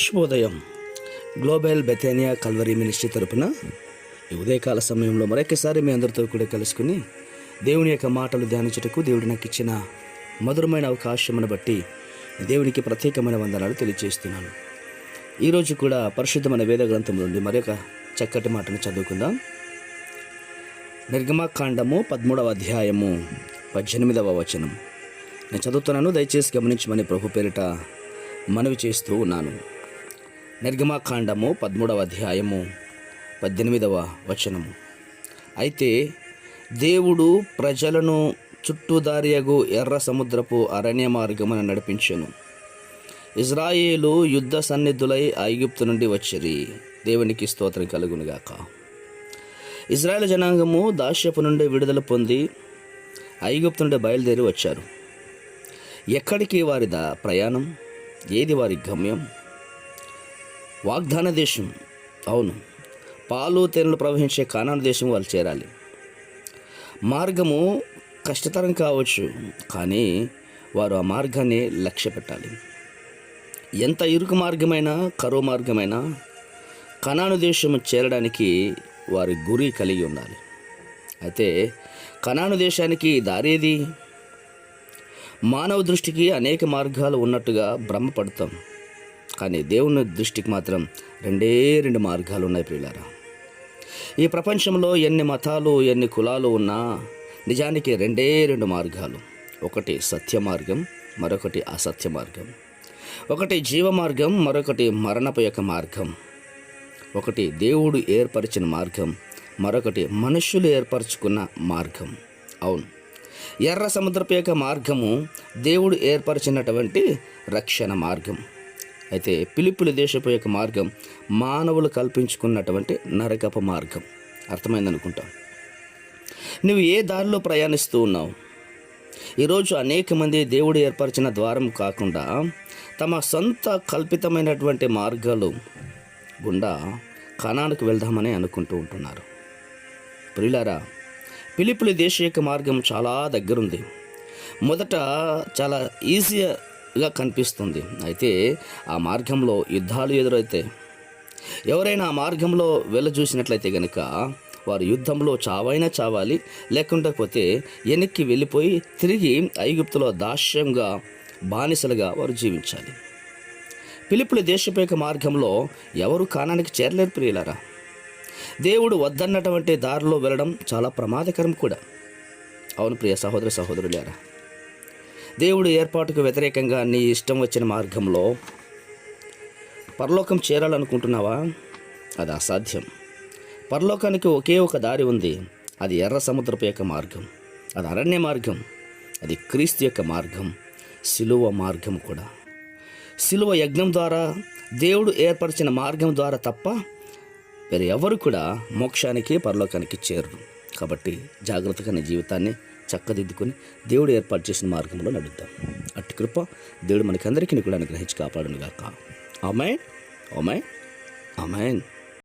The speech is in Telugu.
శుభోదయం. గ్లోబల్ బెథేనియా కల్వరీ మినిస్ట్రీ తరపున ఈ ఉదయకాల సమయంలో మరొకసారి మీ అందరితో కూడా కలుసుకుని దేవుని యొక్క మాటలు ధ్యానించుటకు దేవుడు నాకు ఇచ్చిన మధురమైన అవకాశమును బట్టి దేవునికి ప్రత్యేకమైన వందనాలు తెలియజేస్తున్నాను. ఈరోజు కూడా పరిశుద్ధమైన వేద గ్రంథం నుండి మరొక చక్కటి మాటను చదువుకుందాం. నిర్గమకాండము పదమూడవ అధ్యాయము పద్దెనిమిదవ వచనం. నేను చదువుతున్నాను దయచేసి గమనించమని ప్రభు పేరిట మనవి చేస్తూ ఉన్నాను. నిర్గమాకాండము పదమూడవ అధ్యాయము పద్దెనిమిదవ వచనము. అయితే దేవుడు ప్రజలను చుట్టుదారియగు ఎర్ర సముద్రపు అరణ్య మార్గమున నడిపించెను. ఇజ్రాయేలు యుద్ధ సన్నిధులై ఐగుప్తు నుండి వచ్చిరి. దేవునికి స్తోత్రం కలుగునుగాక. ఇజ్రాయెల్ జనాంగము దాస్యపు నుండి విడుదల పొంది ఐగుప్తు నుండి బయలుదేరి వచ్చారు. ఎక్కడికి వారి దా ప్రయాణం? ఏది వారి గమ్యం? వాగ్దాన దేశం. అవును. పాలు తేనెలు ప్రవహించే కానాను దేశం వాళ్ళు చేరాలి. మార్గము కష్టతరం కావచ్చు కానీ వారు ఆ మార్గాన్ని లక్ష్య పెట్టాలి. ఎంత ఇరుకు మార్గమైనా కరువు మార్గమైనా కణాను దేశం చేరడానికి వారి గురి కలిగి ఉండాలి. అయితే కనాను దేశానికి దారేది మానవ దృష్టికి అనేక మార్గాలు ఉన్నట్టుగా భ్రమపడతాం కానీ దేవుని దృష్టికి మాత్రం రెండే రెండు మార్గాలు ఉన్నాయి ప్రియులారా. ఈ ప్రపంచంలో ఎన్ని మతాలు ఎన్ని కులాలు ఉన్నా నిజానికి రెండే రెండు మార్గాలు. ఒకటి సత్య మార్గం మరొకటి అసత్య మార్గం. ఒకటి జీవ మార్గం మరొకటి మరణపు యొక్క మార్గం. ఒకటి దేవుడు ఏర్పరిచిన మార్గం మరొకటి మనుషులు ఏర్పరచుకున్న మార్గం. అవును. ఎర్ర సముద్రపు యొక్క మార్గము దేవుడు ఏర్పరిచినటువంటి రక్షణ మార్గం. అయితే పిలుపుల దేశపు యొక్క మార్గం మానవులు కల్పించుకున్నటువంటి నరకప మార్గం. అర్థమైందనుకుంటా. నువ్వు ఏ దారిలో ప్రయాణిస్తూ ఉన్నావు? ఈరోజు అనేక మంది దేవుడు ఏర్పరిచిన ద్వారం కాకుండా తమ సొంత కల్పితమైనటువంటి మార్గాలు గుండా కణానికి వెళ్దామని అనుకుంటూ ఉంటున్నారు. ప్రియులారా పిలుపుల దేశ యొక్క మార్గం చాలా దగ్గరుంది. మొదట చాలా ఈజీగా కనిపిస్తుంది. అయితే ఆ మార్గంలో యుద్ధాలు ఎదురైతే ఎవరైనా ఆ మార్గంలో వెళ్ళ చూసినట్లయితే కనుక వారు యుద్ధంలో చావైనా చావాలి లేకుండకపోతే వెనక్కి వెళ్ళిపోయి తిరిగి ఐగుప్తులో దాస్యంగా బానిసలుగా వారు జీవించాలి. పిలుపుల దేశపేక మార్గంలో ఎవరు కానానికి చేరలేరు ప్రియులారా. దేవుడు వద్దన్నటువంటి దారిలో వెళ్ళడం చాలా ప్రమాదకరం కూడా. అవును ప్రియ సహోదర సహోదరులారా. దేవుడు ఏర్పాటుకు వ్యతిరేకంగా నీ ఇష్టం వచ్చిన మార్గంలో పరలోకం చేరాలనుకుంటున్నావా? అది అసాధ్యం. పరలోకానికి ఒకే ఒక దారి ఉంది. అది ఎర్ర సముద్రపు యొక్క మార్గం. అది అరణ్య మార్గం. అది క్రీస్తు యొక్క మార్గం. సిలువ మార్గం కూడా. సిలువ యజ్ఞం ద్వారా దేవుడు ఏర్పరిచిన మార్గం ద్వారా తప్ప వేరే ఎవరు కూడా మోక్షానికి పరలోకానికి చేరరు. కాబట్టి జాగ్రత్తగా నీ జీవితాన్ని చక్కదిద్దుకొని దేవుడు ఏర్పాటు చేసిన మార్గంలో నడుద్దాం. అట్టి కృప దేవుడు మనకందరికీ కూడా అనుగ్రహించి కాపాడును గాక ఆమెన్. ఆమెన్. ఆమెన్.